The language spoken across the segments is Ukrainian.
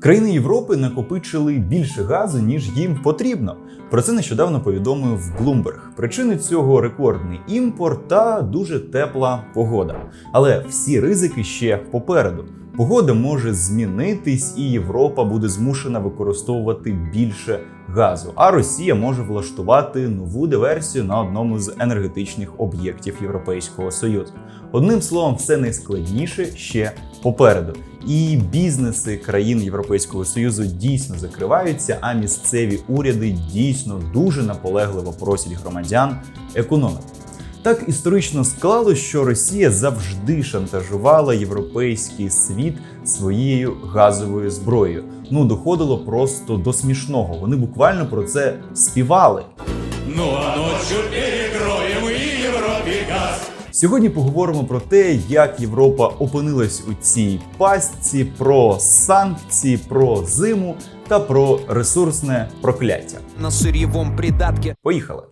Країни Європи накопичили більше газу, ніж їм потрібно. Про це нещодавно повідомив Bloomberg. Причини цього рекордний імпорт та дуже тепла погода. Але всі ризики ще попереду. Погода може змінитись, і Європа буде змушена використовувати більше газу. А Росія може влаштувати нову диверсію на одному з енергетичних об'єктів Європейського союзу. Одним словом, все найскладніше ще попереду. І бізнеси країн Європейського союзу дійсно закриваються, а місцеві уряди дійсно дуже наполегливо просять громадян економити. Так історично склалось, що Росія завжди шантажувала європейський світ своєю газовою зброєю. Ну доходило просто до смішного. Вони буквально про це співали. Ну а ночью Сьогодні поговоримо про те, як Європа опинилась у цій пастці, про санкції, про зиму та про ресурсне прокляття. на сырьевом придатке. Поїхали.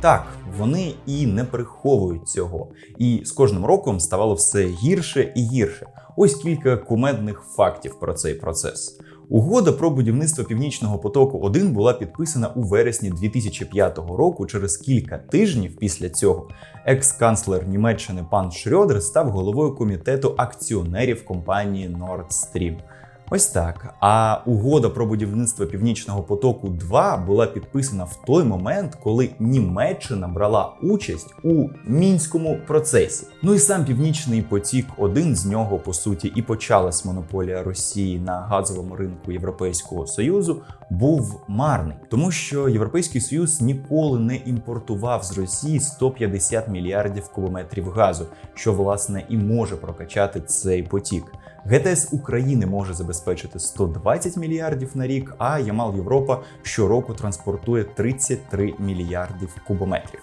Так, вони і не приховують цього. І з кожним роком ставало все гірше і гірше. Ось кілька кумедних фактів про цей процес. Угода про будівництво Північного потоку 1 була підписана у вересні 2005 року. Через кілька тижнів після цього екс-канцлер Німеччини пан Шрьодер став головою комітету акціонерів компанії Nord Stream. Ось так. А угода про будівництво Північного потоку 2 була підписана в той момент, коли Німеччина брала участь у мінському процесі. Ну і сам Північний потік 1 з нього по суті і почалась монополія Росії на газовому ринку Європейського союзу. Був марний, тому що Європейський Союз ніколи не імпортував з Росії 150 мільярдів кубометрів газу, що власне і може прокачати цей потік. ГТС України може забезпечити 120 мільярдів на рік, а Ямал Європа щороку транспортує 33 мільярдів кубометрів.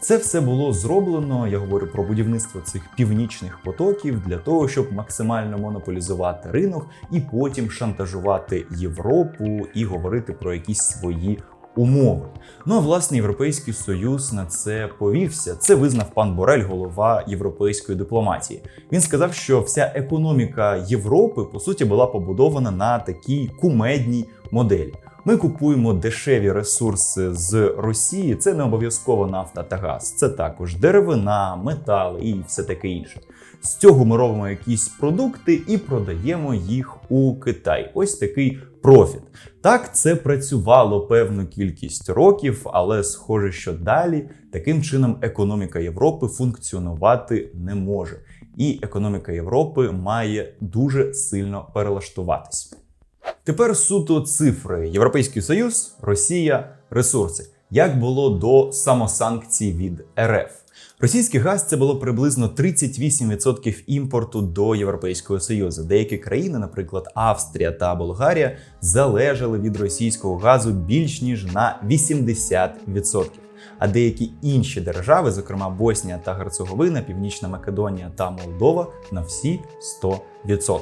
Це все було зроблено. Я говорю про будівництво цих північних потоків для того, щоб максимально монополізувати ринок і потім шантажувати Європу і говорити про якісь свої умови. Ну а власне європейський союз на це повівся. Це визнав пан Борель, голова європейської дипломатії. Він сказав, що вся економіка Європи по суті була побудована на такій кумедній моделі. Ми купуємо дешеві ресурси з Росії. Це не обов'язково нафта та газ, це також деревина, метал і все таке інше. З цього ми робимо якісь продукти і продаємо їх у Китай. Ось такий профіт. Так, це працювало певну кількість років, але схоже, що далі таким чином економіка Європи функціонувати не може. І економіка Європи має дуже сильно перелаштуватись. Тепер суто цифри: Європейський Союз, Росія, ресурси. Як було до самосанкцій від РФ? Російський газ це було приблизно 38% імпорту до Європейського Союзу. Деякі країни, наприклад, Австрія та Болгарія, залежали від російського газу більш ніж на 80%. А деякі інші держави, зокрема Боснія та Герцеговина, Північна Македонія та Молдова, на всі 100%.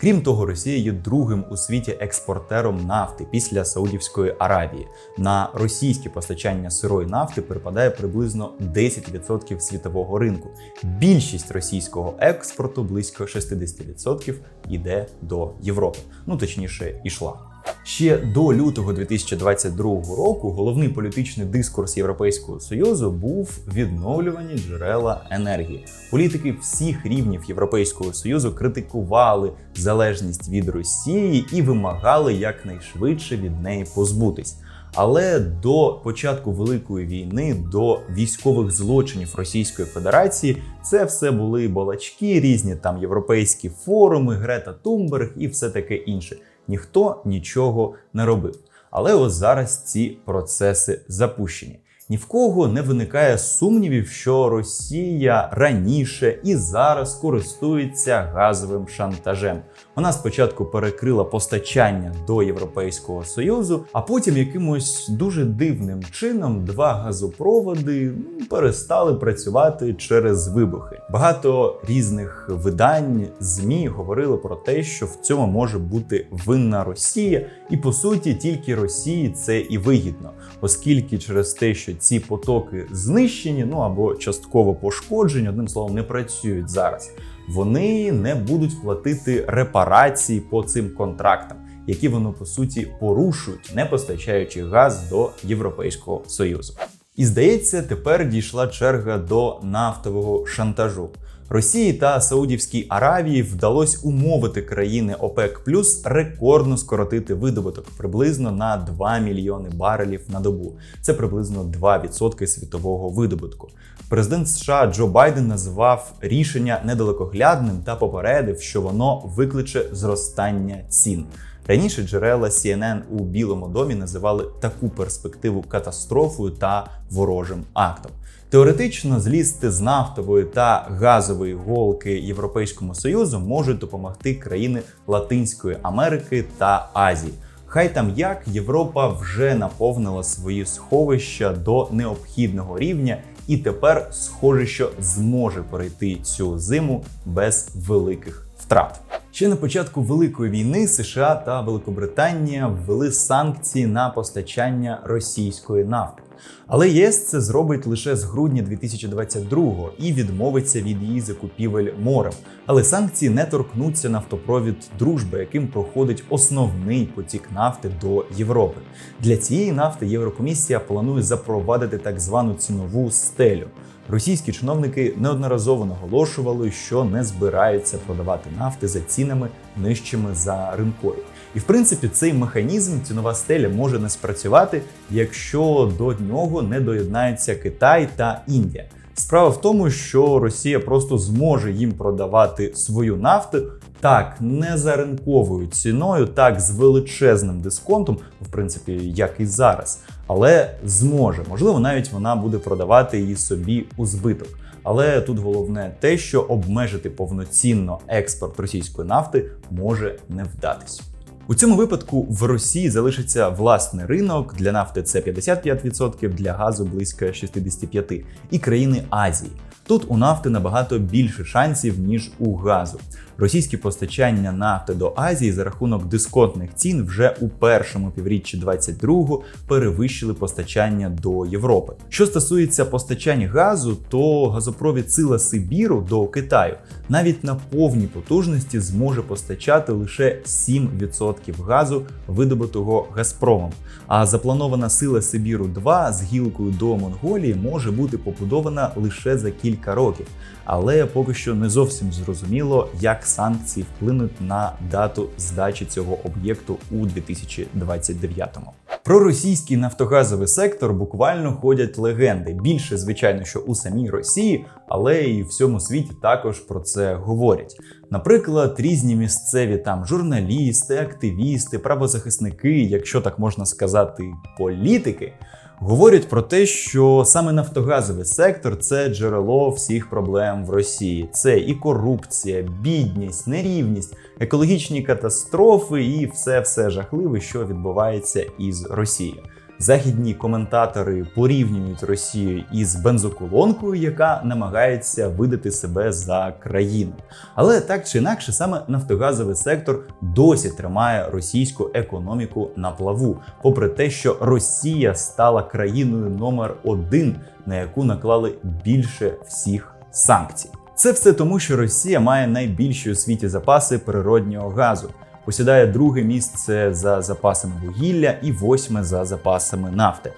Крім того, Росія є другим у світі експортером нафти після Саудівської Аравії. На російське постачання сирої нафти припадає приблизно 10% світового ринку. Більшість російського експорту, близько 60%, йде до Європи. Ну точніше, ішла. Ще до лютого 2022 року головний політичний дискурс Європейського союзу був відновлювані джерела енергії. Політики всіх рівнів Європейського союзу критикували залежність від Росії і вимагали якнайшвидше від неї позбутись. Але до початку великої війни, до військових злочинів Російської Федерації, це все були балачки, різні там європейські форуми, Грета Тумберг і все таке інше. Ніхто нічого не робив. Але ось зараз ці процеси запущені. Ні в кого не виникає сумнівів, що Росія раніше і зараз користується газовим шантажем. Вона спочатку перекрила постачання до Європейського союзу, а потім якимось дуже дивним чином два газопроводи ну, перестали працювати через вибухи. Багато різних видань змі говорили про те, що в цьому може бути винна Росія, і по суті тільки Росії це і вигідно, оскільки через те, що ці потоки знищені, ну або частково пошкоджені, одним словом, не працюють зараз. Вони не будуть платити репарації по цим контрактам, які вони по суті порушують, не постачаючи газ до Європейського союзу. І здається, тепер дійшла черга до нафтового шантажу. Росії та Саудівській Аравії вдалося умовити країни ОПЕК Плюс рекордно скоротити видобуток приблизно на 2 мільйони барелів на добу. Це приблизно 2% світового видобутку. Президент США Джо Байден назвав рішення недалекоглядним та попередив, що воно викличе зростання цін. Раніше джерела CNN у Білому домі називали таку перспективу катастрофою та ворожим актом. Теоретично злізти з нафтової та газової голки Європейському Союзу можуть допомогти країни Латинської Америки та Азії. Хай там як Європа вже наповнила свої сховища до необхідного рівня, і тепер схоже, що зможе перейти цю зиму без великих втрат. Ще на початку великої війни США та Великобританія ввели санкції на постачання російської нафти. Але ЄС це зробить лише з грудня 2022-го і відмовиться від її закупівель морем. Але санкції не торкнуться нафтопровід дружби, яким проходить основний потік нафти до Європи. Для цієї нафти Єврокомісія планує запровадити так звану цінову стелю. Російські чиновники неодноразово наголошували, що не збираються продавати нафти за цінами нижчими за ринкові. І в принципі цей механізм цінова стеля може не спрацювати, якщо до нього не доєднаються Китай та Індія. Справа в тому, що Росія просто зможе їм продавати свою нафту так не за ринковою ціною, так з величезним дисконтом, в принципі, як і зараз, але зможе. Можливо, навіть вона буде продавати її собі у збиток. Але тут головне те, що обмежити повноцінно експорт російської нафти може не вдатись. У цьому випадку в Росії залишиться власний ринок для нафти це 55%, для газу близько 65% і країни Азії. Тут у нафти набагато більше шансів ніж у газу. Російські постачання нафти до Азії за рахунок дисконтних цін вже у першому півріччі 22-го перевищили постачання до Європи. Що стосується постачань газу, то газопровід Сила Сибіру до Китаю навіть на повній потужності зможе постачати лише 7% газу, видобутого Газпромом. А запланована сила Сибіру 2 з гілкою до Монголії може бути побудована лише за кілька років. Але поки що не зовсім зрозуміло, як санкції вплинуть на дату здачі цього об'єкту у 2029-му. Про російський нафтогазовий сектор буквально ходять легенди. Більше, звичайно, що у самій Росії, але і в всьому світі також про це говорять. Наприклад, різні місцеві там журналісти, активісти, правозахисники, якщо так можна сказати, політики. Говорять про те, що саме нафтогазовий сектор це джерело всіх проблем в Росії. Це і корупція, бідність, нерівність, екологічні катастрофи і все все жахливе, що відбувається із Росією. Західні коментатори порівнюють Росію із бензоколонкою, яка намагається видати себе за країну. Але так чи інакше, саме нафтогазовий сектор досі тримає російську економіку на плаву, попри те, що Росія стала країною номер один, на яку наклали більше всіх санкцій. Це все тому, що Росія має найбільші у світі запаси природнього газу посідає друге місце за запасами вугілля і восьме за запасами нафти.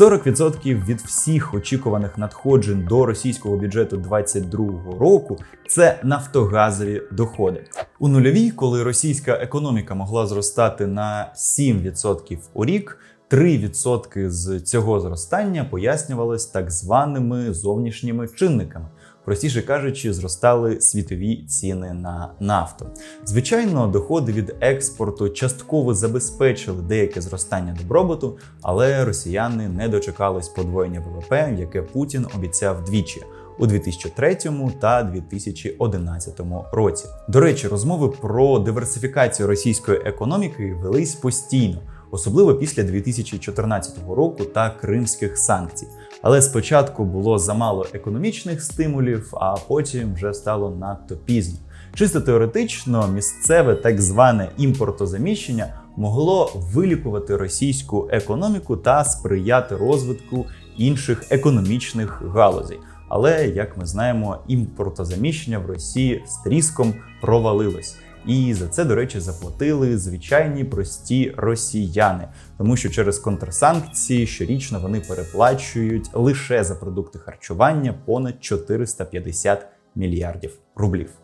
40% від всіх очікуваних надходжень до російського бюджету 2022 року це нафтогазові доходи. У нульовій, коли російська економіка могла зростати на 7% у рік. 3% з цього зростання пояснювалось так званими зовнішніми чинниками. Простіше кажучи, зростали світові ціни на нафту. Звичайно, доходи від експорту частково забезпечили деяке зростання добробуту, але росіяни не дочекались подвоєння ВВП, яке Путін обіцяв двічі. У 2003 та 2011 році. До речі, розмови про диверсифікацію російської економіки велись постійно, особливо після 2014 року та кримських санкцій. Але спочатку було замало економічних стимулів, а потім вже стало надто пізно. Чисто теоретично, місцеве так зване імпортозаміщення могло вилікувати російську економіку та сприяти розвитку інших економічних галузей. Але як ми знаємо, імпортозаміщення в Росії з тріском провалилось. І за це, до речі, заплатили звичайні прості росіяни, тому що через контрсанкції щорічно вони переплачують лише за продукти харчування понад 450 мільярдів рублів.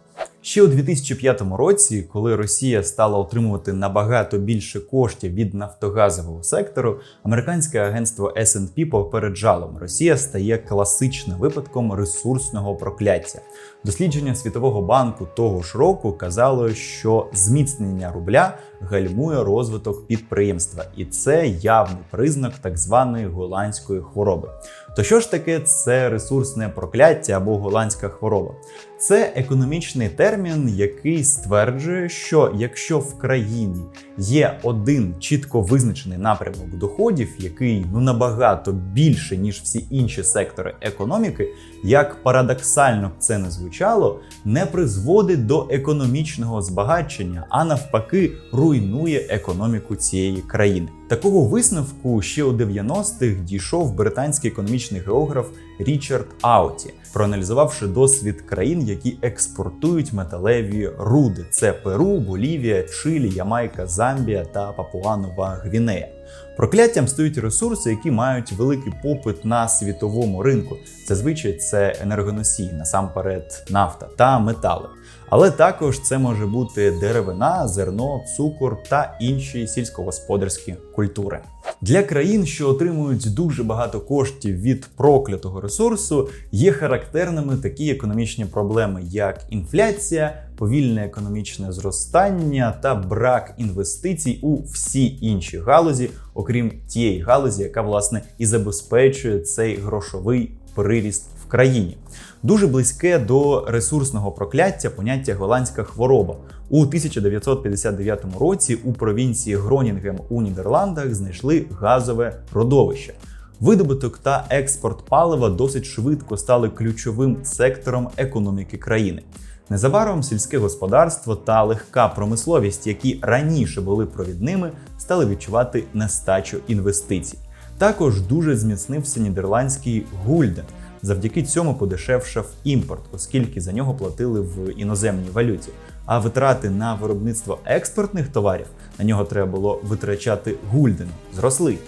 Ще у 2005 році, коли Росія стала отримувати набагато більше коштів від нафтогазового сектору, американське агентство S&P попереджало, Росія стає класичним випадком ресурсного прокляття. Дослідження Світового банку того ж року казало, що зміцнення рубля гальмує розвиток підприємства, і це явний признак так званої голландської хвороби. То що ж таке це ресурсне прокляття або голландська хвороба? Це економічний термін, який стверджує, що якщо в країні є один чітко визначений напрямок доходів, який ну набагато більше ніж всі інші сектори економіки, як парадоксально б це не звучало, не призводить до економічного збагачення, а навпаки, руйнує економіку цієї країни. Такого висновку ще у 90-х дійшов британський економічний географ Річард Ауті, проаналізувавши досвід країн, які експортують металеві руди: це Перу, Болівія, Чилі, Ямайка, Замбія та Папуа-Нова Гвінея. Прокляттям стають ресурси, які мають великий попит на світовому ринку. Зазвичай це енергоносії, насамперед нафта та метали. Але також це може бути деревина, зерно, цукор та інші сільськогосподарські культури. Для країн, що отримують дуже багато коштів від проклятого ресурсу, є характерними такі економічні проблеми, як інфляція, повільне економічне зростання та брак інвестицій у всі інші галузі, окрім тієї галузі, яка власне і забезпечує цей грошовий приріст в країні. Дуже близьке до ресурсного прокляття поняття голландська хвороба. У 1959 році у провінції Гронінгем у Нідерландах знайшли газове родовище. Видобуток та експорт палива досить швидко стали ключовим сектором економіки країни. Незабаром сільське господарство та легка промисловість, які раніше були провідними, стали відчувати нестачу інвестицій. Також дуже зміцнився нідерландський гульден. Завдяки цьому подешевшав імпорт, оскільки за нього платили в іноземній валюті. А витрати на виробництво експортних товарів на нього треба було витрачати гульденом, зросли.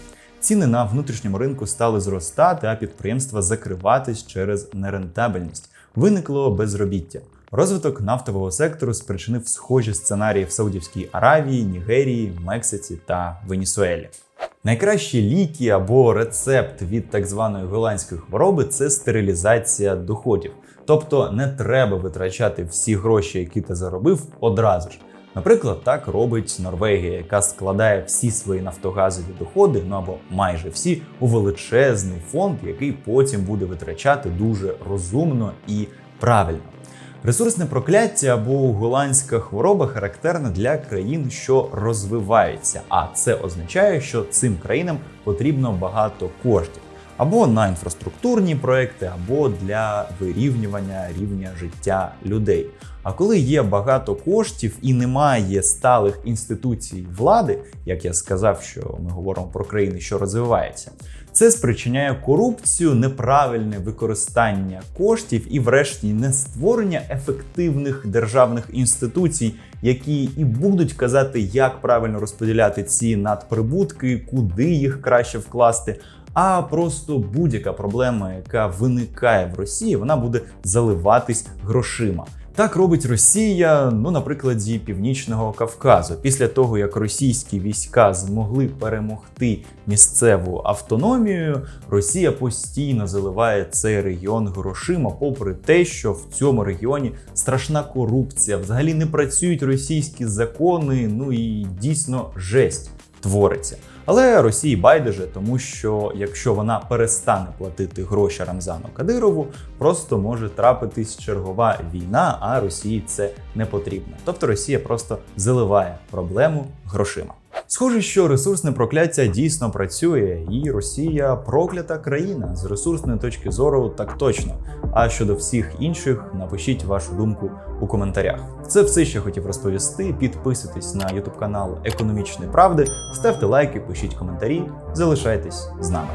Ціни на внутрішньому ринку стали зростати, а підприємства закриватись через нерентабельність. Виникло безробіття. Розвиток нафтового сектору спричинив схожі сценарії в Саудівській Аравії, Нігерії, Мексиці та Венесуелі. Найкращі ліки або рецепт від так званої голландської хвороби це стерилізація доходів. Тобто не треба витрачати всі гроші, які ти заробив, одразу ж. Наприклад, так робить Норвегія, яка складає всі свої нафтогазові доходи, ну або майже всі, у величезний фонд, який потім буде витрачати дуже розумно і правильно. Ресурсне прокляття або голландська хвороба характерна для країн, що розвиваються, а це означає, що цим країнам потрібно багато коштів або на інфраструктурні проекти, або для вирівнювання рівня життя людей. А коли є багато коштів і немає сталих інституцій влади, як я сказав, що ми говоримо про країни, що розвиваються, це спричиняє корупцію, неправильне використання коштів і, врешті, не створення ефективних державних інституцій, які і будуть казати, як правильно розподіляти ці надприбутки, куди їх краще вкласти. А просто будь-яка проблема, яка виникає в Росії, вона буде заливатись грошима. Так робить Росія, ну на прикладі Північного Кавказу. Після того, як російські війська змогли перемогти місцеву автономію, Росія постійно заливає цей регіон грошима, попри те, що в цьому регіоні страшна корупція, взагалі не працюють російські закони. Ну і дійсно жесть твориться. Але Росії байдуже, тому що якщо вона перестане платити гроші Рамзану Кадирову, просто може трапитись чергова війна, а Росії це не потрібно. Тобто Росія просто заливає проблему грошима. Схоже, що ресурсне прокляття дійсно працює, і Росія проклята країна з ресурсної точки зору, так точно. А щодо всіх інших, напишіть вашу думку у коментарях. Це все, що хотів розповісти. Підписуйтесь на YouTube канал Економічної Правди, ставте лайки, пишіть коментарі, залишайтесь з нами.